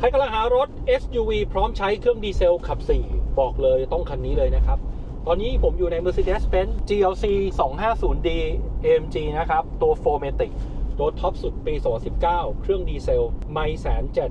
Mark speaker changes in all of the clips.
Speaker 1: ใครกำลังหารถ SUV พร้อมใช้เครื่องดีเซลขับ 4 บอกเลยต้องคันนี้เลยนะครับ ตอนนี้ผมอยู่ใน Mercedes-Benz GLC 250D AMG นะครับ ตัว 4matic ตัวท็อปสุดปี 2019 เครื่องดีเซลไม่แสนเจ็ด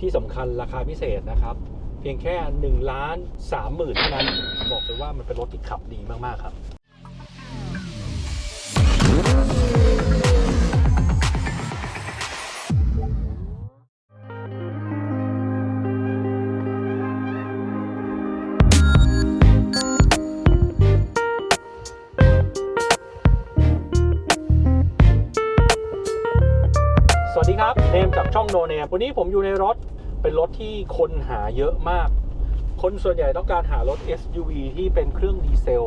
Speaker 1: ที่สำคัญราคาพิเศษนะครับ เพียงแค่1ล้าน3หมื่นเท่านั้น บอกเลยว่ามันเป็นรถที่ขับดีมาก ๆ ครับ วันนี้ผมอยู่ในรถเป็นรถที่คนหาเยอะมาก คนส่วนใหญ่ต้องการหารถ SUV ที่เป็นเครื่องดีเซล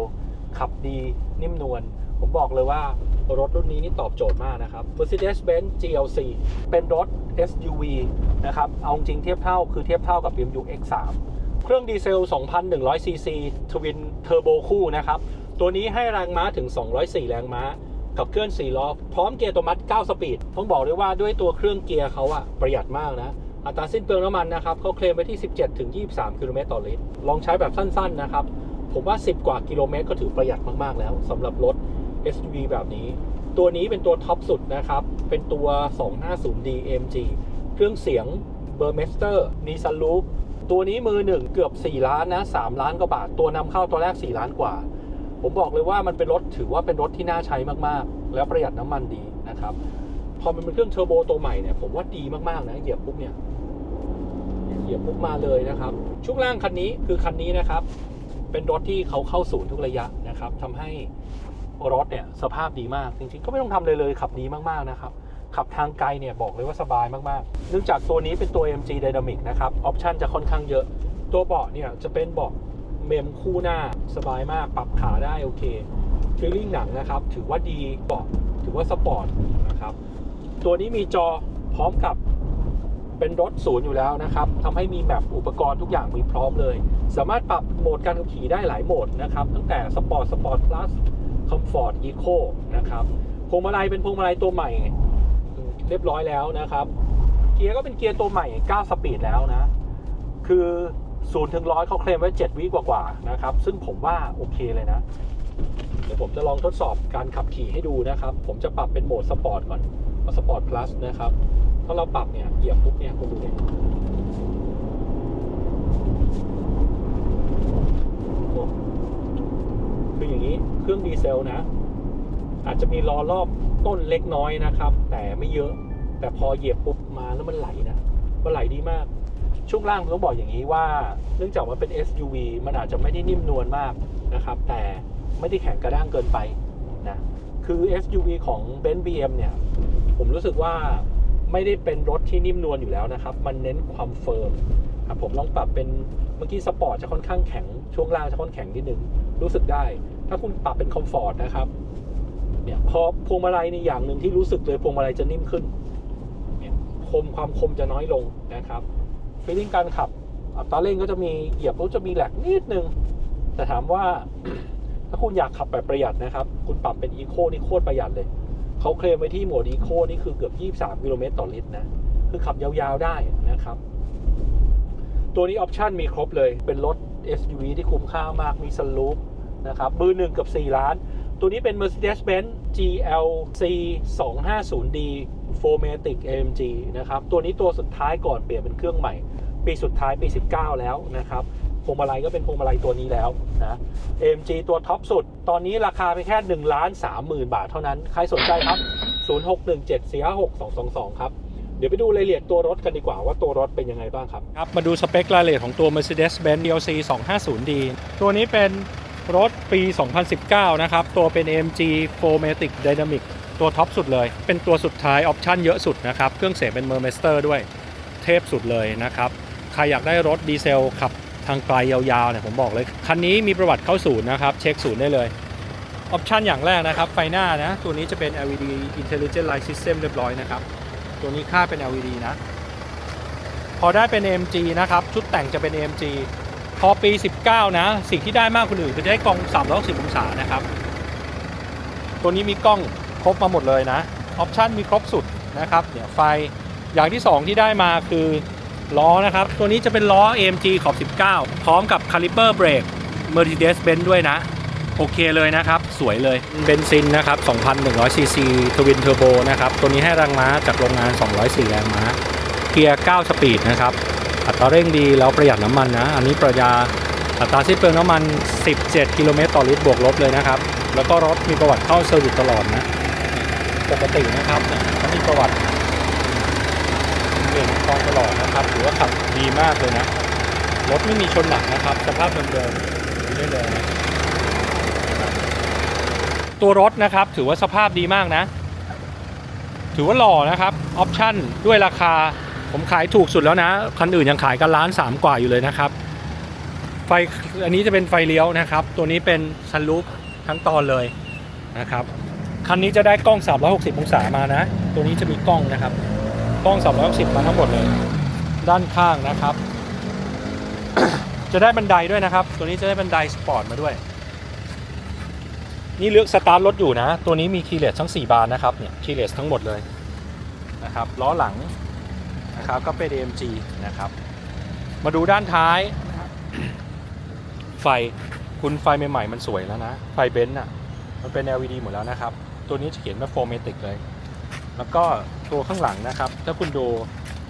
Speaker 1: ขับดีนิ่มนวล ผมบอกเลยว่ารถรุ่นนี้นี่ตอบโจทย์มากนะครับ Mercedes-Benz GLC เป็นรถ SUV นะครับ เอาจริงเทียบเท่าคือเทียบเท่ากับ BMW X3 เครื่องดีเซล 2,100ซีซีทวินเทอร์โบคู่นะครับ ตัวนี้ให้แรงม้าถึง 204 แรงม้า กับเคลื่อน4ล้อ พร้อมเกียร์ตัวมัด 9 สปีด ต้องบอกเลยว่าด้วยตัวเครื่องเกียร์เขาอะประหยัดมากนะ อัตราสิ้นเปลืองน้ำมันนะครับเขาเคลมไปที่ 17 ถึง 23 กิโลเมตรต่อลิตร ลองใช้แบบสั้น ๆ นะครับ ผมว่า 10 กว่ากิโลเมตรก็ถือประหยัดมาก ๆ แล้วสำหรับรถ SUV แบบนี้ ตัวนี้เป็นตัวท็อปสุดนะครับ เป็นตัว 250D AMG เครื่องเสียง b u r m e s t e r Nissan Loop ตัวนี้มือหนึ่งเกือบ 4 ล้านนะ 3 ล้านกว่าบาท ตัวนำเข้าตัวแรก 4 ล้านกว่า ผมบอกเลยว่ามันเป็นรถถือว่าเป็นรถที่น่าใช้มากๆ แล้วประหยัดน้ำมันดีนะครับ พอมันเป็นเครื่องเทอร์โบตัวใหม่เนี่ยผมว่าดีมากๆนะเหยียบปุ๊บเนี่ยเหยียบปุ๊บมาเลยนะครับช่วงล่างคันนี้คือคันนี้นะครับ เป็นรถที่เขาเข้าศูนย์ทุกระยะนะครับทำให้รถเนี่ยสภาพดีมากจริงๆก็ไม่ต้องทำเลยเลยขับดีมากๆนะครับขับทางไกลเนี่ยบอกเลยว่าสบายมากๆ เนื่องจากตัวนี้เป็นตัว MG Dynamic นะครับ ออปชันจะค่อนข้างเยอะ ตัวเบาะเนี่ยจะเป็นเบาะ เมมคู่หน้าสบายมากปรับขาได้โอเคฟีลลิ่งหนังนะครับ ถือว่าดีเบาะถือว่าสปอร์ตนะครับ ตัวนี้มีจอพร้อมกับเป็นรถศูนย์อยู่แล้วนะครับทำให้มีแบบอุปกรณ์ทุกอย่างมีพร้อมเลย สามารถปรับโหมดการขับขี่ได้หลายโหมดนะครับ ตั้งแต่สปอร์ตสปอร์ตพลัสคอมฟอร์ตอีโคนะครับพวงมาลัยเป็นพวงมาลัยตัวใหม่ เรียบร้อยแล้วนะครับ เกียร์ก็เป็นเกียร์ตัวใหม่ 9 สปีดแล้วนะ คือ 0ถึงร้อยเขาเคลมไว้ 7 วิกว่าๆนะครับ ซึ่งผมว่าโอเคเลยนะ เดี๋ยวผมจะลองทดสอบการขับขี่ให้ดูนะครับ ผมจะปรับเป็นโหมดสปอร์ตก่อนสปอร์ตพลัสนะครับถ้าเราปรับเนี่ยเหยียบปุ๊บเนี่ยคุณดูเนี่ยโอ้คืออย่างนี้เครื่องดีเซลนะ อาจจะมีล้อรอบต้นเล็กน้อยนะครับ แต่ไม่เยอะ แต่พอเหยียบปุ๊บมาแล้วมันไหลนะ มันไหลดีมาก ช่วงล่างต้องบอกอย่างนี้ว่า เนื่องจากว่าเป็น SUV มันอาจจะไม่ได้นิ่มนวลมากนะครับ แต่ไม่ได้แข็งกระด้างเกินไปนะคือ SUV ของ b e n z BM เนี่ย ผมรู้สึกว่าไม่ได้เป็นรถที่นิ่มนวลอยู่แล้วนะครับ มันเน้นความเฟิร์มครับผมลองปรับเป็นเมื่อกี้สปอร์ตจะค่อนข้างแข็ง ช่วงล่างจะค่อนแข็งนิดนึง รู้สึกได้ ถ้าคุณปรับเป็นคอมฟอร์ตนะครับเนี่ยพอพวงมาลัยในอย่างหนึ่งที่รู้สึกเลยพวงมาลัยจะนิ่มขึ้นเนี่ยคมความคมจะน้อยลงนะครับ ฟีลิ่งการขับ อัตราเร่งก็จะมีเหยียบรถจะมีแหลกนิดนึง แต่ถามว่าถ้าคุณอยากขับแบบประหยัดนะครับ คุณปรับเป็นอีโคนี่โคตรประหยัดเลย เขาเคลมไว้ที่โหมดอีโคนี่คือเกือบ 23 กิโลเมตรต่อลิตรนะ คือขับยาวๆได้นะครับ ตัวนี้ออปชันมีครบเลย เป็นรถ SUV ที่คุ้มค่ามาก มีสลูปนะครับ มือหนึ่งเกับ4 ล้าน ตัวนี้เป็น Mercedes-Benz GLC 250D 4matic AMG นะครับ ตัวนี้ตัวสุดท้ายก่อนเปลี่ยนเป็นเครื่องใหม่ ปีสุดท้ายปี 19 แล้วนะครับพวงมาลัยก็เป็นพวงมาลัยตัวนี้แล้วนะ AMG ตัวท็อปสุด ตอนนี้ราคาไปแค่1ล้าน3หมื่นบาทเท่านั้น ใครสนใจครับ 0617456222 ครับเดี๋ยวไปดูรายละเอียดตัวรถกันดีกว่าว่าตัวรถเป็นยังไงบ้างครับครับ มาดูสเปครายละเอียดของตัว Mercedes-Benz DLC 250D ตัวนี้เป็น รถปี 2019 นะครับ ตัวเป็น AMG 4matic Dynamic ตัวท็อปสุดเลย เป็นตัวสุดท้ายออปชั่นเยอะสุดนะครับ เครื่องเสียงเป็น Mermester ด้วย เทพสุดเลยนะครับ ใครอยากได้รถดีเซลขับทางไกลยาวๆเนี่ยผมบอกเลย คันนี้มีประวัติเข้าศูนย์นะครับ เช็คศูนย์ได้เลย ออปชันอย่างแรกนะครับ ไฟหน้านะ ตัวนี้จะเป็น LED Intelligent Light System เรียบร้อยนะครับ ตัวนี้ค่าเป็น LED นะ พอได้เป็น AMG นะครับ ชุดแต่งจะเป็น AMG พอปี 19 นะ สิ่งที่ได้มากคนอื่นคือจะได้กล้อง360องศานะครับ ตัวนี้มีกล้องครบมาหมดเลยนะ ออปชันมีครบสุดนะครับเนี่ยไฟอย่างที่ 2 ที่ได้มาคือล้อนะครับ ตัวนี้จะเป็นล้อ AMG ขอบ 19 พร้อมกับ Caliper Brake Mercedes-Benz ด้วยนะ โอเคเลยนะครับ สวยเลยเบนซินนะครับ 2,100 ซีซีทวินเทอร์โบนะครับ ตัวนี้ให้แรงม้าจากโรงงาน 204 แรงม้าเกียร์ 9 สปีดนะครับ อัตราเร่งดีแล้วประหยัดน้ำมันนะ อันนี้ประหยัดอัตราสิ้นเปลืองน้ำมัน 17 กิโลเมตรต่อลิตรบวกลบเลยนะครับ แล้วก็รถมีประวัติเข้าเซอร์วิสตลอดนะ ปกตินะครับเขามีประวัติเปลี่ยนกองตลอดนะครับถือว่าขับดีมากเลยนะ รถไม่มีชนหนักนะครับ สภาพเดิมๆดูได้เลยนตัวรถนะครับถือว่าสภาพดีมากนะ ถือว่าหล่อนะครับ ออปชั่นด้วยราคา ผมขายถูกสุดแล้วนะ คันอื่นยังขายกันล้านสามกว่าอยู่เลยนะครับ ไฟอันนี้จะเป็นไฟเลี้ยวนะครับ ตัวนี้เป็นซันรูฟทั้งตอนเลยนะครับ คันนี้จะได้กล้อง 360 องศามานะ ตัวนี้จะมีกล้องนะครับ กล้อง 360 มาทั้งหมดเลย ด้านข้างนะครับ จะได้บันไดด้วยนะครับ ตัวนี้จะได้บันไดสปอร์ตมาด้วย นี่เลือกสตาร์ทรถอยู่นะ ตัวนี้มีคีย์เลสทั้ง 4 บานนะครับ เนี่ย คีย์เลสทั้งหมดเลยนะครับ ล้อหลัง นะครับก็เป็น AMG นะครับมาดูด้านท้าย ไฟคุณไฟใหม่ๆมันสวยแล้วนะ ไฟเบนซ์อะมันเป็น LED หมดแล้วนะครับ ตัวนี้จะเขียนว่าโฟเมติกเลย แล้วก็ตัวข้างหลังนะครับ ถ้าคุณดู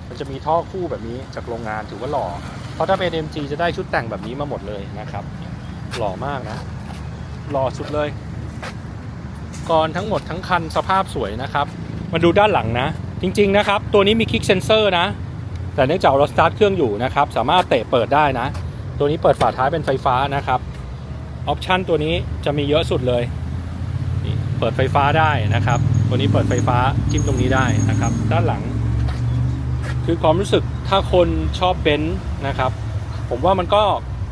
Speaker 1: มันจะมีท่อคู่แบบนี้จากโรงงานถือว่าหล่อ เพราะถ้าเป็น MG จะได้ชุดแต่งแบบนี้มาหมดเลยนะครับ หล่อมากนะ หล่อสุดเลยก่อนทั้งหมดทั้งคันสภาพสวยนะครับ มาดูด้านหลังนะ จริง ๆ นะครับ ตัวนี้มีคลิกเซนเซอร์นะ แต่เนื่องจากเราสตาร์ทเครื่องอยู่นะครับ สามารถเตะเปิดได้นะ ตัวนี้เปิดฝาท้ายเป็นไฟฟ้านะครับออปชันตัวนี้จะมีเยอะสุดเลยเปิดไฟฟ้าได้นะครับ ตัวนี้เปิดไฟฟ้าจิ้มตรงนี้ได้นะครับ ด้านหลัง คือความรู้สึกถ้าคนชอบเบนซ์นะครับ ผมว่ามันก็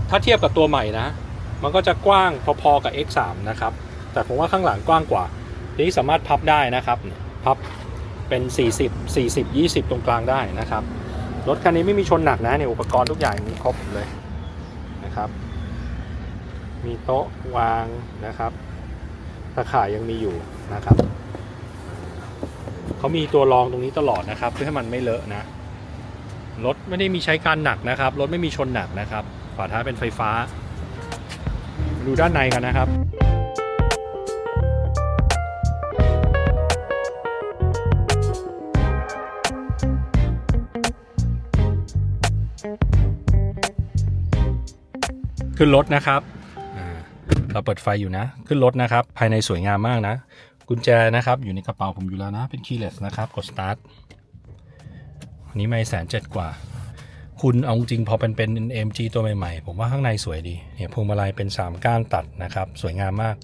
Speaker 1: ถ้าเทียบกับตัวใหม่นะ มันก็จะกว้างพอๆกับ X3 นะครับ แต่ผมว่าข้างหลังกว้างกว่าทีนี้สามารถพับได้นะครับ พับ เป็น 40 40 20 ตรงกลางได้นะครับ รถคันนี้ไม่มีชนหนักนะเนี่ยอุปกรณ์ทุกอย่างมีครบเลยนะครับ มีโต๊ะวางนะครับตะข่ายยังมีอยู่นะครับเขามีตัวรองตรงนี้ตลอดนะครับ เพื่อให้มันไม่เลอะนะรถไม่ได้มีใช้การหนักนะครับรถไม่มีชนหนักนะครับฝาท้ายเป็นไฟฟ้า ดูด้านในกันนะครับ ขึ้นรถนะครับเราเปิดไฟอยู่นะ ขึ้นรถนะครับ ภายในสวยงามมากนะ กุญแจนะครับอยู่ในกระเป๋าผมอยู่แล้วนะ เป็นคีย์เลสนะครับ กดสตาร์ทอันนี้ไม่แสนเจ็ดกว่า คุณเอาจริงพอเป็นเป็น MG ตัวใหม่ๆ ผมว่าข้างในสวยดี เนี่ยพวงมาลัยเป็น 3 ก้านตัดนะครับ สวยงามมาก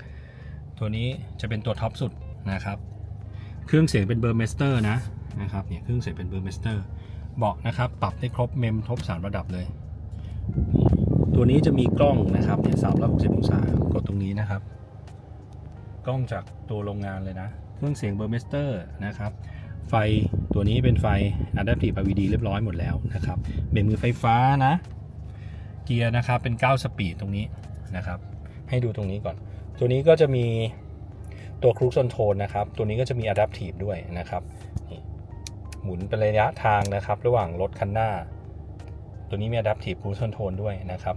Speaker 1: ตัวนี้จะเป็นตัวท็อปสุดนะครับ เครื่องเสียงเป็นเบอร์เมสเตอร์นะนะครับเนี่ยเครื่องเสียงเป็นเบอร์เมสเตอร์เบาะนะครับ ปรับได้ครบเมมทบสามระดับเลย ตัวนี้จะมีกล้องนะครับเนี่ยสามร้อยหกสิบองศากดตรงนี้นะครับ กล้องจากตัวโรงงานเลยนะ เครื่องเสียงเบอร์เมสเตอร์นะครับ ไฟตัวนี้เป็นไฟ Adaptive LED เรียบร้อยหมดแล้วนะครับ เบรกมือไฟฟ้านะ เกียร์นะครับเป็น 9 สปีดตรงนี้นะครับ ให้ดูตรงนี้ก่อน ตัวนี้ก็จะมีตัวครู z คอนโทรลนะครับ ตัวนี้ก็จะมี Adaptive ด้วยนะครับ หมุนเป็นระยะทางนะครับ ระหว่างรถคันหน้า ตัวนี้มี Adaptive Cruise Control ด้วยนะครับ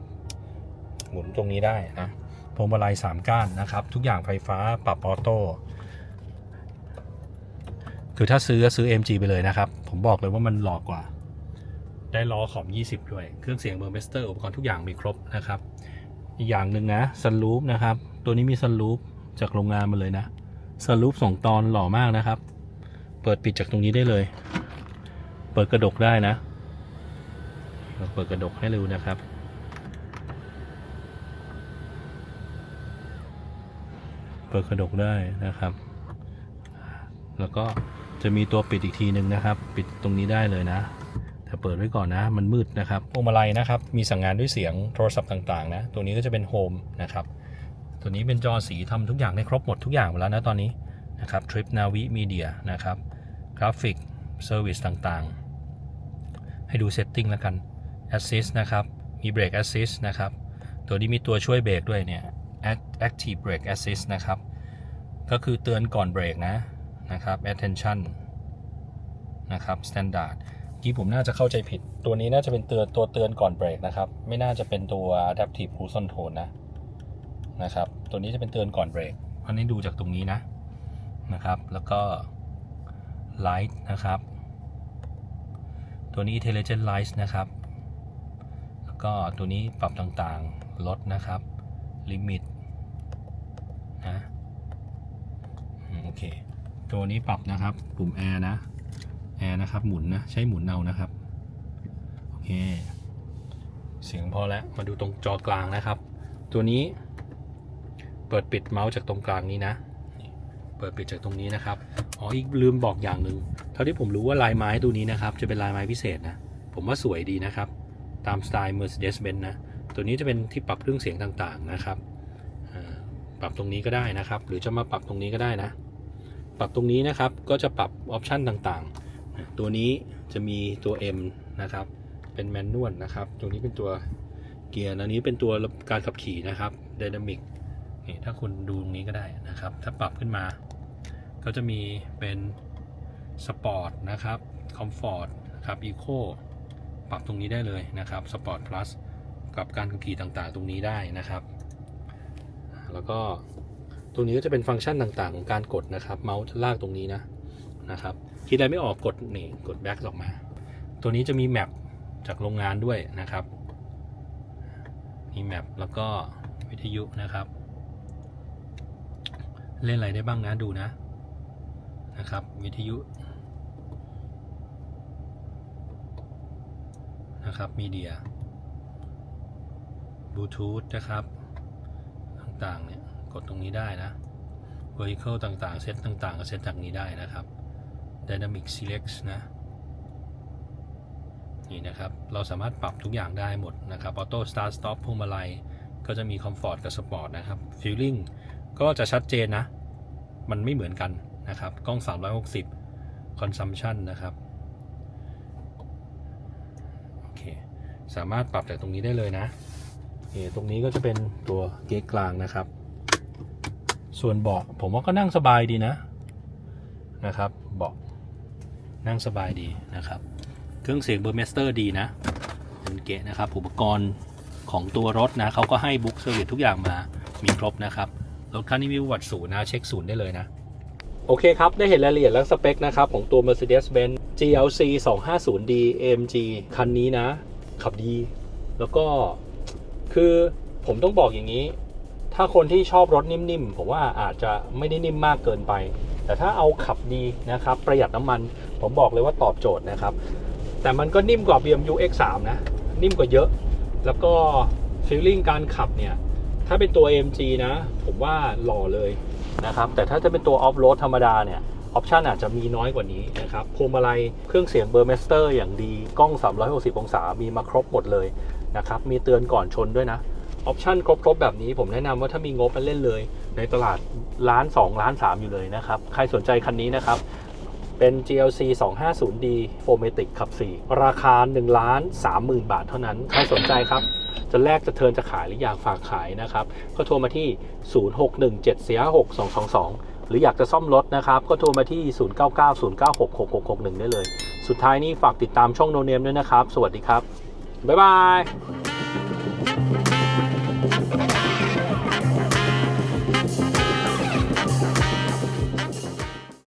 Speaker 1: หมุนตรงนี้ได้นะพวงมาลัย3ก้านนะครับ ทุกอย่างไฟฟ้าปรับออโต้คือถ้าซื้อซื้อ MG ไปเลยนะครับ ผมบอกเลยว่ามันหลอกกว่า ได้ล้อขอบ20 ด้วย เครื่องเสียงเบอร์เมสเตอร์อุปกรณ์ทุกอย่างมีครบนะครับ อีกอย่างหนึ่งนะซันรูฟนะครับ ตัวนี้มีซันรูฟจากโรงงานมาเลยนะซันรูฟสองตอนหล่อมากนะครับ เปิดปิดจากตรงนี้ได้เลย เปิดกระดกได้นะ เราเปิดกระดกให้ดูนะครับ เปิดกระดกได้นะครับ แล้วก็จะมีตัวปิดอีกทีหนึ่งนะครับ ปิดตรงนี้ได้เลยนะแต่เปิดไว้ก่อนนะ มันมืดนะครับพวงมาลัยนะครับ มีสั่งงานด้วยเสียงโทรศัพท์ต่างๆนะ ตัวนี้ก็จะเป็นโฮมนะครับ ตัวนี้เป็นจอสีทำทุกอย่างได้ครบหมดทุกอย่างหมดแล้วนะตอนนี้นะครับ Trip Navi Media นะครับ กราฟิกเซอร์วิสต่างๆ ให้ดูเซตติ้งแล้วกัน Assist นะครับ มี Brake Assist นะครับ ตัวนี้มีตัวช่วยเบรกด้วยเนี่ย Act- Active Brake Assist นะครับ ก็คือเตือนก่อนเบรกนะนะครับ Attention นะครับ Standard ที่ผมน่าจะเข้าใจผิด ตัวนี้น่าจะเป็นเตือนตัวเตือนก่อนเบรกนะครับ ไม่น่าจะเป็นตัว adaptive cruise control นะนะครับ ตัวนี้จะเป็นเตือนก่อนเบรกอันนี้ดูจากตรงนี้นะนะครับ แล้วก็ light นะครับ ตัวนี้ intelligent light นะครับ ก็ตัวนี้ปรับต่างๆลดนะครับ limit นะโอเค ตัวนี้ปรับนะครับ ปุ่ม air นะ air นะครับ หมุนนะ ใช้หมุนเอานะครับ โอเค เสียงพอแล้ว มาดูตรงจอกลางนะครับ ตัวนี้ เปิดปิดเมาส์จากตรงกลางนี้นะ เปิดปิดจากตรงนี้นะครับ อ๋อ อีกลืมบอกอย่างหนึ่ง เท่าที่ผมรู้ว่าลายไม้ตัวนี้นะครับ จะเป็นลายไม้พิเศษนะ ผมว่าสวยดีนะครับ ตามสไตล์ Mercedes-Benz นะ ตัวนี้จะเป็นที่ปรับเครื่องเสียงต่างๆนะครับปรับตรงนี้ก็ได้นะครับ หรือจะมาปรับตรงนี้ก็ได้นะ ปรับตรงนี้นะครับก็จะปรับออปชันต่างๆ ตัวนี้จะมีตัว M นะครับ เป็นแมนนวลนะครับ ตรงนี้เป็นตัวเกียร์อันนี้เป็นตัวการขับขี่นะครับไดนามิกนี่ถ้าคุณดูตรงนี้ก็ได้นะครับ ถ้าปรับขึ้นมา ก็จะมีเป็นสปอร์ตนะครับคอมฟอร์ตนะครับอีโค ปรับตรงนี้ได้เลยนะครับสปอร์ตพลัสกับการขับขี่ต่างๆ ตรงนี้ได้นะครับ แล้วก็ตรงนี้ก็จะเป็นฟังก์ชันต่างๆ ของการกดนะครับเมาส์ลากตรงนี้นะนะครับคิดอะไรไม่ออกกดนี่กดแบ็กออกมา ตัวนี้จะมีแมปจากโรงงานด้วยนะครับมีแมปแล้วก็วิทยุนะครับ เล่นอะไรได้บ้างนะดูนะนะครับ วิทยุ นะครับมีเดียบลูทูธนะครับ ต่างๆเนี่ยกดตรงนี้ได้นะ vehicle ต่างๆ เซตต่างๆก็เซตจากนี้ได้นะครับ dynamic select นะนี่นะครับ เราสามารถปรับทุกอย่างได้หมดนะครับ auto start stop พวงมาลัยก็จะมี comfort กับ sport นะครับ feeling ก็จะชัดเจนนะ มันไม่เหมือนกันนะครับ กล้อง 360 consumption นะครับ โอเค สามารถปรับจากตรงนี้ได้เลยนะนี่ตรงนี้ก็จะเป็นตัวเก๊กกลางนะครับ ส่วนเบาะผมว่าก็นั่งสบายดีนะนะครับเบาะนั่งสบายดีนะครับ เครื่องเสียงเบอร์เมสเตอร์ดีนะเป็นเกะนะครับ อุปกรณ์ของตัวรถนะเขาก็ให้บุ๊กเซอร์วิสทุกอย่างมามีครบนะครับรถคันนี้มีประวัติศูนย์นะเช็คศูนย์ได้เลยนะ โอเคครับ ได้เห็นรายละเอียดและสเปคนะครับ ของตัว Mercedes-Benz GLC 250D AMG คันนี้นะ ขับดี แล้วก็คือผมต้องบอกอย่างนี้ ถ้าคนที่ชอบรถนิ่มๆ ผมว่าอาจจะไม่ได้นิ่มมากเกินไป แต่ถ้าเอาขับดีนะครับ ประหยัดน้ำมัน ผมบอกเลยว่าตอบโจทย์นะครับ แต่มันก็นิ่มกว่า BMW X3 นะ นิ่มกว่าเยอะ แล้วก็ฟีลลิ่งการขับเนี่ย ถ้าเป็นตัว AMG นะ ผมว่าหล่อเลยนะครับ แต่ถ้าจะเป็นตัวออฟโรดธรรมดาเนี่ย ออปชันอาจจะมีน้อยกว่านี้นะครับพวงมาลัยเครื่องเสียงเบอร์เมสเตอร์อย่างดีกล้อง 360 องศามีมาครบหมดเลยนะครับมีเตือนก่อนชนด้วยนะออปชันครบๆ แบบนี้ผมแนะนำว่าถ้ามีงบมาเล่นเลย ในตลาดล้าน 2 ล้าน 3 อยู่เลยนะครับ ใครสนใจคันนี้นะครับ เป็น GLC 250D 4matic ขับ 4 ราคา1ล้าน30,000 บาทเท่านั้น ใครสนใจครับ จะแลกจะเทิร์นจะขายหรืออยากฝากขายนะครับ ก็โทรมาที่ 0617462222 หรืออยากจะซ่อมรถนะครับ ก็โทรมาที่ 0990966661 ได้เลย สุดท้ายนี้ฝากติดตามช่องโนเนมด้วยนะครับ สวัสดีครับ บ๊ายบาย